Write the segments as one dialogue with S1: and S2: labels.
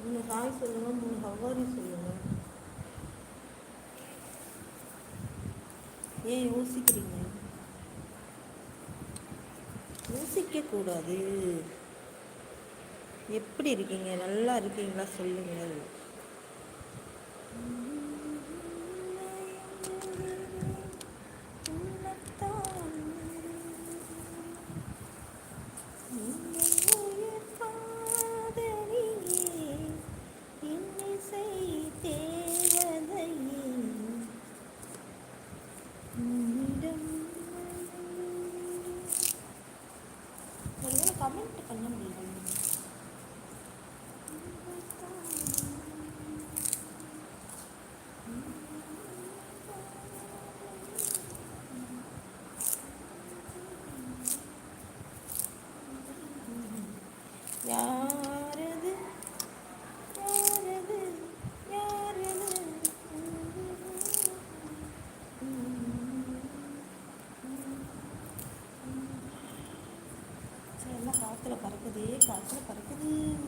S1: மூணு ஹாய் சொல்லுங்கள் மூணு ஹவ்வாரி சொல்லுங்கள் ஏன் யோசிக்கிறீங்க? யோசிக்கக்கூடாது. எப்படி இருக்கீங்க? நல்லா இருக்கீங்களா? சொல்லுங்கள். 잘 받았더니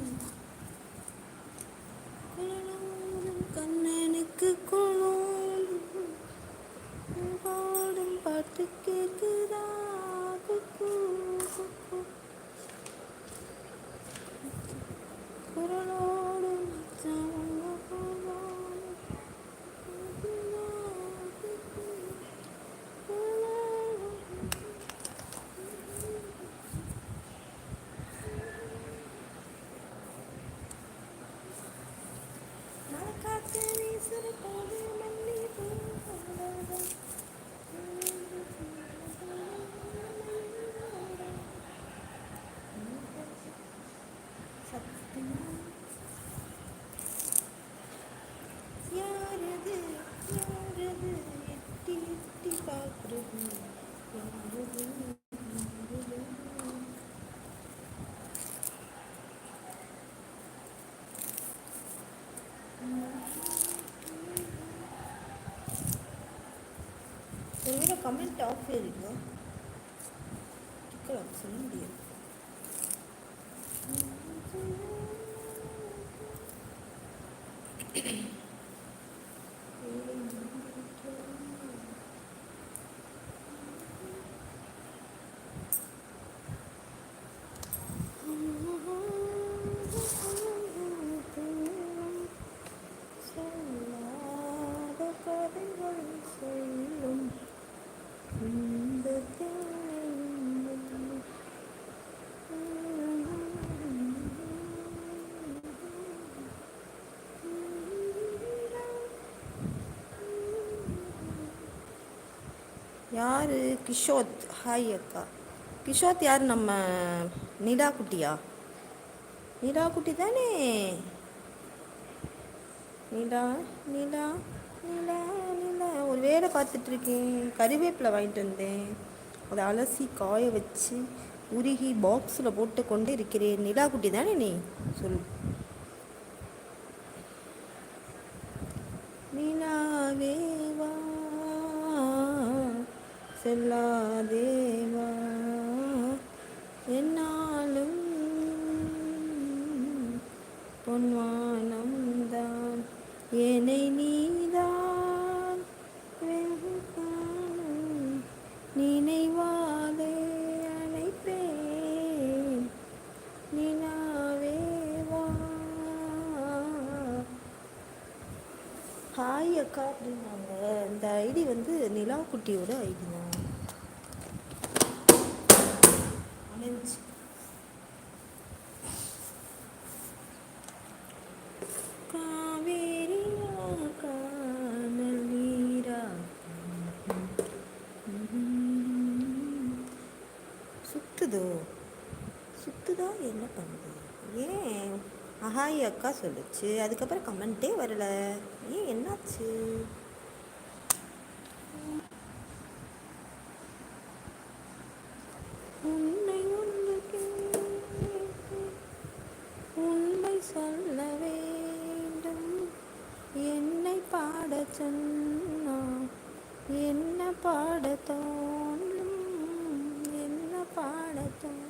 S1: யாரது எட்டி எட்டி பார்க்குறது யாரது யாரது? ஒருவேளை கமெண்ட் ஆஃப் இருக்கா டிக்கெட் சொல்ல முடியாது சொல்லாத யார்? கிஷோத். ஹாய் அக்கா. கிஷோத் யார்? நம்ம நிலா குட்டியா நிலா குட்டி தானே? நிலா நிலா நிலா நிலா ஒரு வேலை பார்த்துட்ருக்கேன். கருவேப்பிலை கறிவேப்பிலை வாங்கிட்டு வந்தேன். அதை அலசி காய வச்சு உருகி பாக்ஸில் போட்டு கொண்டு இருக்கிறேன். நிலா குட்டி தானே நீ? சொல் செல்லாதேவா? என்னாலும் பொன்வானம்தான். என்னை நீ அக்கா அப்படின்னாங்க. இந்த ஐடி வந்து நிலா குட்டியோட ஐடி தான். அணைஞ்சு நீரா. சுத்துதோ? சுத்துதா என்ன பண்ணுது? ஏன் அஹாய் அக்கா சொல்லுச்சு. அதுக்கப்புறம் கமெண்ட்டே வரல. ஏன் என்னாச்சு? உன்னை உன்னை உண்மை சொல்ல வேண்டும். என்னை பாட சொன்னா என்ன பாட தோணும் என்ன பாட தோன்றும்?